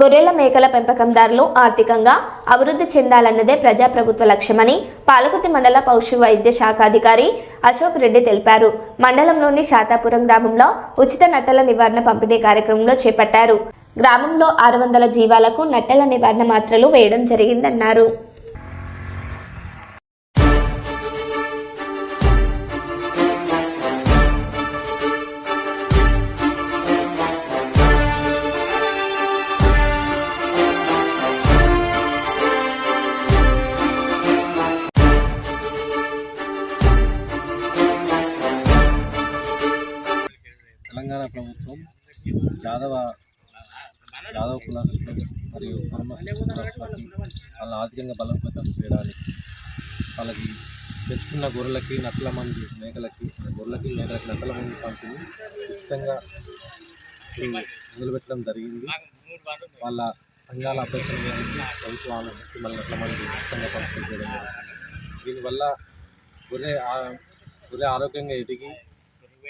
గొర్రెల మేకల పెంపకందారులు ఆర్థికంగా అభివృద్ధి చెందాలన్నదే ప్రజాప్రభుత్వ లక్ష్యమని పాలకుర్తి మండల పశు వైద్య శాఖాధికారి అశోక్ రెడ్డి తెలిపారు. మండలంలోని శాతాపురం గ్రామంలో ఉచిత నట్టల నివారణ పంపిణీ కార్యక్రమంలో చేపట్టారు. గ్రామంలో ఆరు వందల జీవాలకు నట్టల నివారణ మాత్రలు వేయడం జరిగిందన్నారు. తెలంగాణ ప్రభుత్వం యాదవ యాదవ కులాస్తులు మరియు కుర్మ వాళ్ళ ఆర్థికంగా బలోపేతం చేయడానికి వాళ్ళకి తెచ్చుకున్న గొర్రెలకి నట్ల మంది మేకలకి గొర్రెలకి మేకలకి నక్కల మంది పంపిణీ ఉచితంగా మొదలుపెట్టడం జరిగింది. వాళ్ళ సంఘాల అభ్యర్థన మేరకు ప్రభుత్వం ఆలోచించి మళ్ళీ మంది ఉచితంగా పంపిణీ చేయడం దీనివల్ల గొర్రె గొర్రె ఆరోగ్యంగా ఎదిగి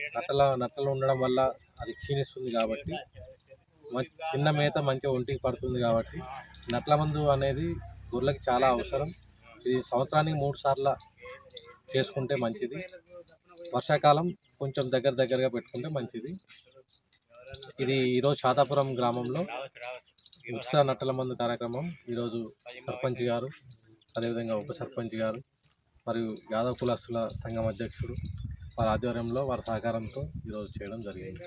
నట్టల నట్టలు ఉండడం వల్ల అది క్షీణిస్తుంది కాబట్టి మ- చిన్న మేత మంచిగా ఒంటికి పడుతుంది కాబట్టి నట్ల మందు అనేది గొర్రెలకు చాలా అవసరం. ఇది సంవత్సరానికి మూడు సార్లు చేసుకుంటే మంచిది. వర్షాకాలం కొంచెం దగ్గర దగ్గరగా పెట్టుకుంటే మంచిది. ఇది ఈరోజు శాతాపురం గ్రామంలో ఉచిత నట్టల మందు కార్యక్రమం. ఈరోజు సర్పంచ్ గారు అదేవిధంగా ఉప సర్పంచ్ గారు మరియు యాదవ్ కులస్తుల సంఘం అధ్యక్షుడు వారి ఆధ్వర్యంలో వారి సహకారంతో ఈరోజు చేయడం జరిగింది.